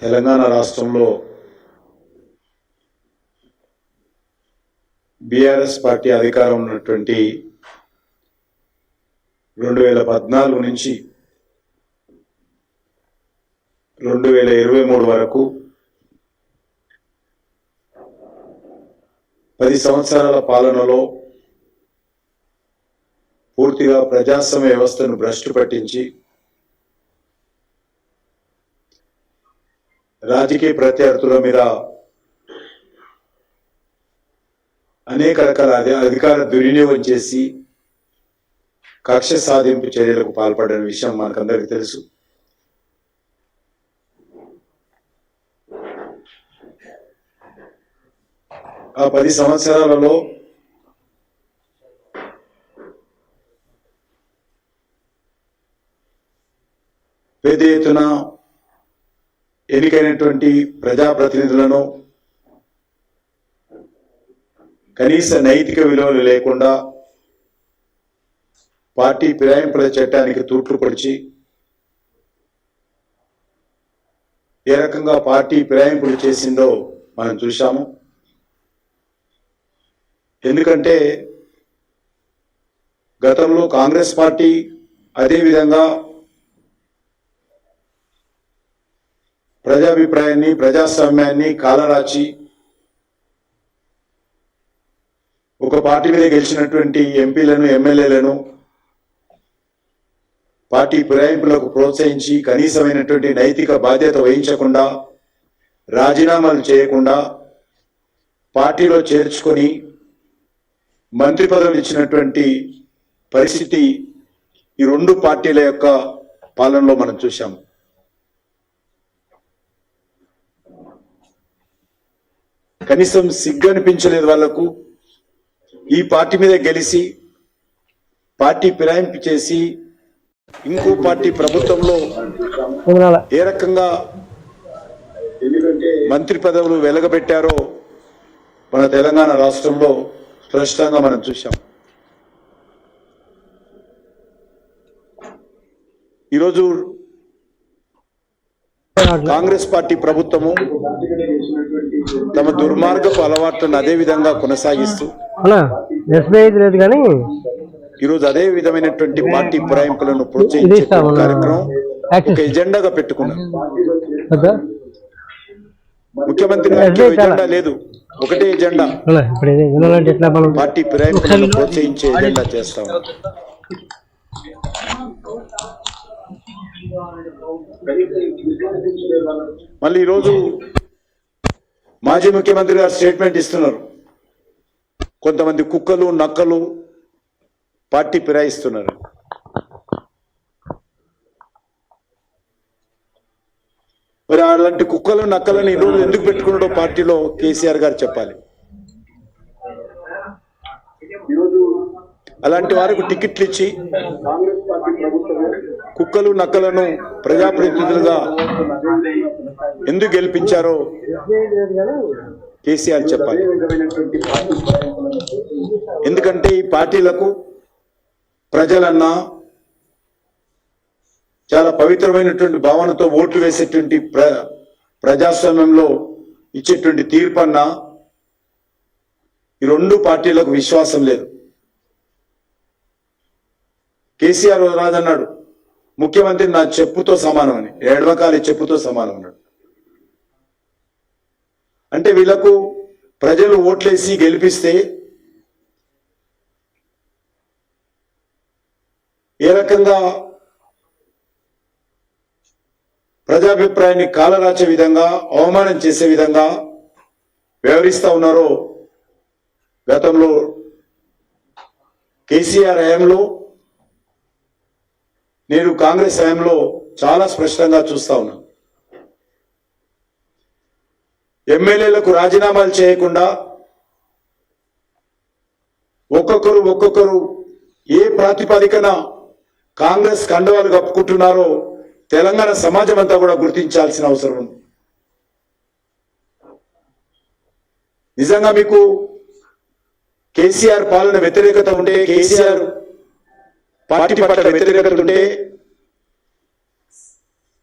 తెలంగాణ రాష్ట్రంలో BRS party అధికారం ఉన్నటువంటి రెండు వేల పద్నాలుగు నుంచి రెండు వేల ఇరవై మూడు వరకు పది సంవత్సరాల పాలనలో పూర్తిగా ప్రజాస్వామ్య వ్యవస్థను భ్రష్టు పట్టించి రాజకీయ ప్రత్యర్థుల మీద అనేక రకాల అధికార దుర్వినియోగం చేసి కక్ష సాధింపు చర్యలకు పాల్పడిన విషయం మనకందరికీ తెలుసు. ఆ పది సంవత్సరాలలో పెద్ద ఎత్తున ఎన్నికైనటువంటి ప్రజాప్రతినిధులను కనీస నైతిక విలువలు లేకుండా పార్టీ ఫిరాయింపుల చట్టానికి తూట్లు పొడిచి ఏ రకంగా పార్టీ ఫిరాయింపులు చేసిందో మనం చూశాము. ఎందుకంటే గతంలో కాంగ్రెస్ పార్టీ అదేవిధంగా ప్రజాభిప్రాయాన్ని ప్రజాస్వామ్యాన్ని కాలరాచి ఒక పార్టీ మీద గెలిచినటువంటి ఎంపీలను ఎమ్మెల్యేలను పార్టీ ఫిరాయింపులకు ప్రోత్సహించి కనీసమైనటువంటి నైతిక బాధ్యత వహించకుండా రాజీనామాలు చేయకుండా పార్టీలో చేర్చుకొని మంత్రి పదవులు ఇచ్చినటువంటి పరిస్థితి ఈ రెండు పార్టీల యొక్క పాలనలో మనం చూశాము కనీసం సిగ్గనిపించలేదు వాళ్ళకు ఈ పార్టీ మీద గెలిచి పార్టీ ఫిరాయింపు చేసి ఇంకో పార్టీ ప్రభుత్వంలో ఏ రకంగా మంత్రి పదవులు వెలగబెట్టారో మన తెలంగాణ రాష్ట్రంలో స్పష్టంగా మనం చూశాం. ఈరోజు కాంగ్రెస్ పార్టీ ప్రభుత్వము తమ దుర్మార్గపు అలవాట్లను అదే విధంగా కొనసాగిస్తూ లేదు కానీ ఈరోజు అదే విధమైనటువంటి పార్టీ పురాయింపులను ప్రోత్సహించే. కార్యక్రమం ఒక ఎజెండాగా పెట్టుకున్నారు? ముఖ్యమంత్రి ఎజెండా లేదు. ఒకటే ఎజెండా. పార్టీ ఫిరాయింపులను ప్రోత్సహించే ఎజెండా చేస్తాం. మళ్ళీ ఈరోజు మాజీ ముఖ్యమంత్రి గారు స్టేట్మెంట్ ఇస్తున్నారు. కొంతమంది కుక్కలు నక్కలు పార్టీ ఫిరాయిస్తున్నారు. మరి అలాంటి కుక్కలు నక్కలను ఈరోజు ఎందుకు పెట్టుకున్నాడో పార్టీలో కేసీఆర్ గారు చెప్పాలి. అలాంటి వారికి టికెట్లు ఇచ్చి కుక్కలు నక్కలను ప్రజాప్రతినిధులుగా ఎందుకు గెలిపించారో కేసీఆర్ చెప్పాలి. ఎందుకంటే ఈ పార్టీలకు ప్రజలన్నా చాలా పవిత్రమైనటువంటి భావనతో ఓట్లు వేసేటువంటి ప్ర ప్రజాస్వామ్యంలో ఇచ్చేటువంటి తీర్పన్నా ఈ రెండు పార్టీలకు విశ్వాసం లేదు. కేసీఆర్ రాదన్నాడు. ముఖ్యమంత్రి నా చెప్పుతో సమానం అని. ఎడమకాలి చెప్పుతో సమానం అన్నాడు. అంటే వీళ్ళకు ప్రజలు ఓట్లేసి గెలిపిస్తే ఏ రకంగా ప్రజాభిప్రాయాన్ని కాలరాచే విధంగా అవమానం చేసే విధంగా వ్యవహరిస్తా ఉన్నారో గతంలో కేసీఆర్ హయాంలో నేను కాంగ్రెస్ హయాంలో చాలా స్పష్టంగా చూస్తా ఉన్నాను ఎమ్మెల్యేలకు రాజీనామాలు చేయకుండా ఒక్కొక్కరు ఒక్కొక్కరు ఏ ప్రాతిపదికన కాంగ్రెస్ కండవాలు కప్పుకుంటున్నారో తెలంగాణ సమాజం అంతా కూడా గుర్తించాల్సిన అవసరం ఉంది. నిజంగా మీకు కేసీఆర్ పాలన వ్యతిరేకత ఉంటే కేసీఆర్ పార్టీ పట్ల వ్యతిరేకత ఉంటే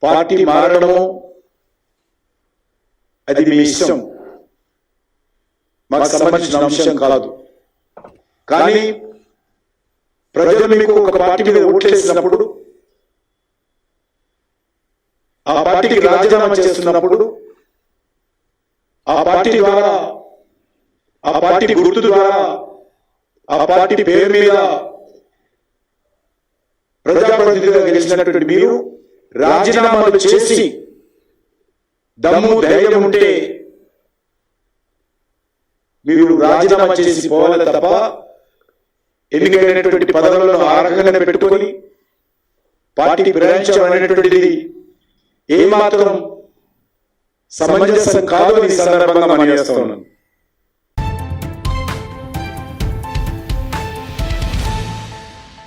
పార్టీ మారడము అది మీ ఇష్టం. మాకు సంబంధించిన అంశం కాదు. కానీ ప్రజలు మీకు ఒక పార్టీ మీద ఓట్లేసినప్పుడు ఆ పార్టీకి రాజీనామా చేస్తున్నప్పుడు ఆ పార్టీ ద్వారా ఆ పార్టీ గుర్తు ద్వారా ఆ పార్టీ పేరు మీద ప్రజాప్రతినిధిగా గెలిచినటువంటి మీరు రాజీనామాలు చేసి దమ్ము ధైర్యం ఉంటే మీరు రాజీనామా చేసి పోవాలి తప్ప ఎన్నికైనటువంటి పదవులను ఆ రకంగానే పెట్టుకొని పార్టీ ప్రయాణించడం అనేటువంటిది ఏమాత్రం సమంజసం కాదు ఈ సందర్భంగా మనం చేస్తా ఉన్నాను